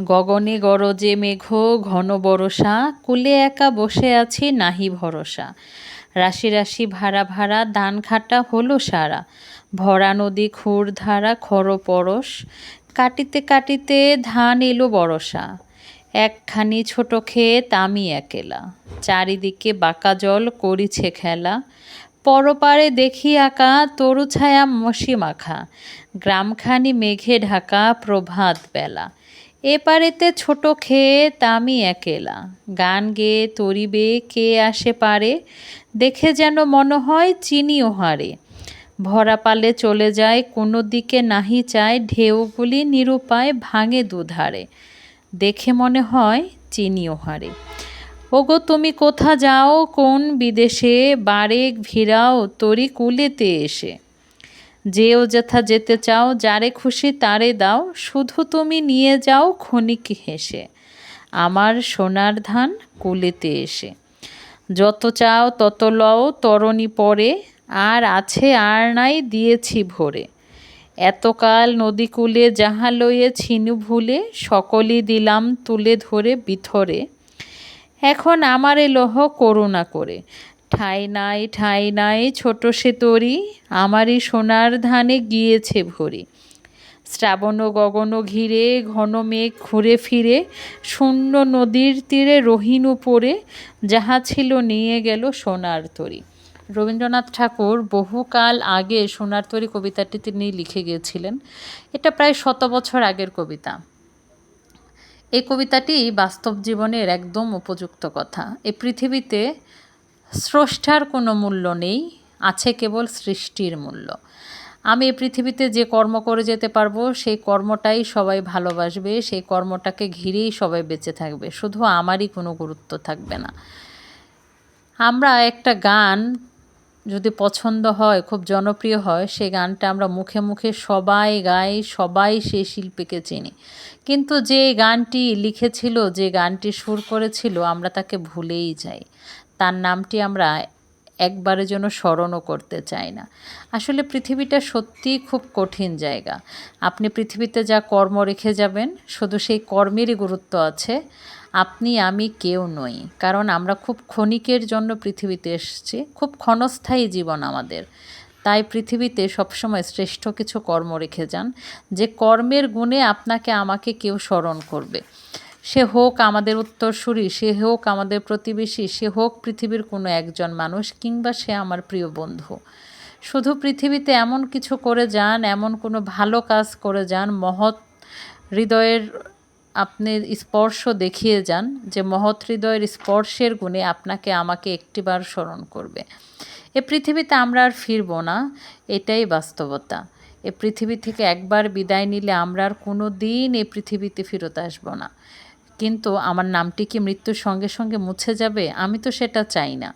গগনে গরজে মেঘ ঘন বরষা, কুলে একা বসে আছি নাহি ভরসা। রাশি রাশি ভাড়া ভাড়া দান খাটা হলো সারা। ভরা নদী খুর ধারা খর পরশ, কাটিতে কাটিতে ধান এলো বরসা। একখানি ছোট ক্ষেত আমি একেলা। চারিদিকে বাঁকা জল করিছে খেলা। পরপারে দেখি আঁকা, তরু ছায়া মশি মাখা। গ্রামখানি মেঘে ঢাকা প্রভাত বেলা এপারেতে ছোট ক্ষেত আমি একেলা। গান গেয়ে তরিবে, কে আসে পারে, দেখে যেন মনে হয় চিনি হারে। ভরা পালে চলে যায়, কোনো দিকে নাহি চায়, ঢেউগুলি নিরুপায় ভাঙে দুধারে। দেখে মনে হয় চিনি হারে। ওগো, তুমি কোথা যাও, কোন বিদেশে বারেক ভিড়াও তরি কুলেতে এসে। যেও যেথা যেতে চাও, যারে খুশি তারে দাও, শুধু তুমি নিয়ে যাও ক্ষণিক হেসে। আমার সোনার ধান কুলেতে এসে। যত চাও তত লও, তরণী পরে, আর আছে আর নাই দিয়েছি ভরে। এতকাল নদীকূলে যাহা লইয়ে ছিনু ভুলে, সকলই দিলাম তুলে ধরে বিথরে। এখন আমারে লহ করুণা করে। ঠাই নাই ঠাই নাই, ছোট সে তরি, আমারই সোনার ধানে গিয়েছে ভরি। শ্রাবণ গগন ঘিরে, ঘন মেঘ ঘুরে ফিরে, শূন্য নদীর তীরে রহিনু পড়ে, যাহা ছিল নিয়ে গেল সোনার তরি। রবীন্দ্রনাথ ঠাকুর বহুকাল আগে সোনার তরি কবিতাটি তিনি লিখে গিয়েছিলেন। এটা প্রায় শত বছর আগের কবিতা। এই কবিতাটি বাস্তব জীবনের একদম উপযুক্ত কথা। এই পৃথিবীতে স্রষ্টার কোনো মূল্য নেই, আছে কেবল সৃষ্টির মূল্য। আমি পৃথিবীতে যে কর্ম করে যেতে পারব, সেই কর্মটাই সবাই ভালোবাসবে, সেই কর্মটাকে ঘিরেই সবাই বেঁচে থাকবে, শুধু আমারই কোনো গুরুত্ব থাকবে না। আমরা একটা গান যদি পছন্দ হয়, খুব জনপ্রিয় হয়, সেই গানটা আমরা মুখে মুখে সবাই গাই, সবাই সেই শিল্পীকে চিনি। কিন্তু যে গানটি লিখেছিল, যে গানটি সুর করেছিল, আমরা তাকে ভুলেই যাই। তার নামটি আমরা একবারের জন্য স্মরণও করতে চাই না। আসলে পৃথিবীটা সত্যিই খুব কঠিন জায়গা। আপনি পৃথিবীতে যা কর্ম রেখে যাবেন, শুধু সেই কর্মেরই গুরুত্ব আছে। আপনি, আমি কেউ নই। কারণ আমরা খুব ক্ষণিকের জন্য পৃথিবীতে এসেছি। খুব ক্ষণস্থায়ী জীবন আমাদের। তাই পৃথিবীতে সবসময় শ্রেষ্ঠ কিছু কর্ম রেখে যান। যে কর্মের গুণে আপনাকে, আমাকে কেউ স্মরণ করবে। সে হোক আমাদের উত্তরসূরি, সে হোক আমাদের প্রতিবেশী, সে হোক পৃথিবীর কোনো একজন মানুষ কিংবা সে আমার প্রিয় বন্ধু। শুধু পৃথিবীতে এমন কিছু করে যান, এমন কোনো ভালো কাজ করে যান, মহৎ হৃদয়ের আপনি স্পর্শ দেখিয়ে যান যে মহৎ হৃদয়ের স্পর্শের গুণে আপনাকে আমাকে একটিবার স্মরণ করবে। এ পৃথিবীতে আমরা আর ফিরব না, এটাই বাস্তবতা। এ পৃথিবী থেকে একবার বিদায় নিলে আমরা আর কোনো দিন এ পৃথিবীতে ফেরত আসব না। কিন্তু আমার নামটি কি মৃত্যুর সঙ্গে সঙ্গে মুছে যাবে? আমি তো সেটা চাই না।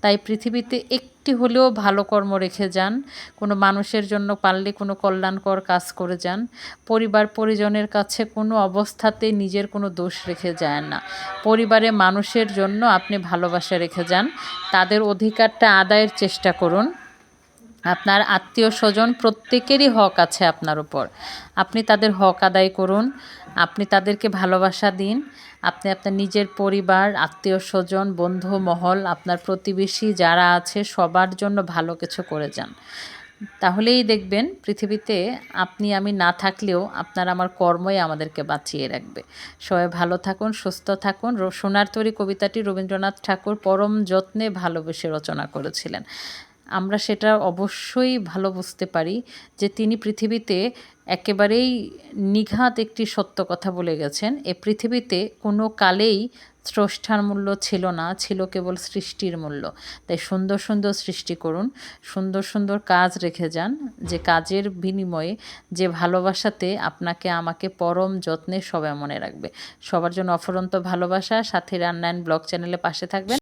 তাই পৃথিবীতে একটি হলেও ভালো কর্ম রেখে যান। কোনো মানুষের জন্য পারলে কোনো কল্যাণকর কাজ করে যান। পরিবার পরিজনের কাছে কোনো অবস্থাতে নিজের কোনো দোষ রেখে যায় না। পরিবারে মানুষের জন্য আপনি ভালোবাসা রেখে যান। তাদের অধিকারটা আদায়ের চেষ্টা করুন। আপনার আত্মীয় স্বজন প্রত্যেকেরই হক আছে আপনার উপর। আপনি তাদের হক আদায় করুন, আপনি তাদেরকে ভালোবাসা দিন, আপনি আপনার নিজের পরিবার আত্মীয় স্বজন বন্ধু, মহল, আপনার প্রতিবেশী যারা আছে সবার জন্য ভালো কিছু করে যান। তাহলেই দেখবেন পৃথিবীতে আপনি আমি না থাকলেও আপনার আমার কর্মই আমাদেরকে বাঁচিয়ে রাখবে। সবাই ভালো থাকুন, সুস্থ থাকুন। সোনার তৈরি কবিতাটি রবীন্দ্রনাথ ঠাকুর পরম যত্নে ভালোবেসে রচনা করেছিলেন। আমরা সেটা অবশ্যই ভালো বুঝতে পারি যে তিনি পৃথিবীতে একেবারেই নিঘাত একটি সত্য কথা বলে গেছেন। এ পৃথিবীতে কোনো কালেই স্রষ্টার মূল্য ছিল না, ছিল কেবল সৃষ্টির মূল্য। তাই সুন্দর সুন্দর সৃষ্টি করুন, সুন্দর সুন্দর কাজ রেখে যান, যে কাজের বিনিময়ে যে ভালোবাসাতে আপনাকে, আমাকে পরম যত্নে সবাই মনে রাখবে। সবার জন্য অফরন্ত ভালোবাসা। সাথে রান্নায়ন ব্লগ চ্যানেলে পাশে থাকবেন।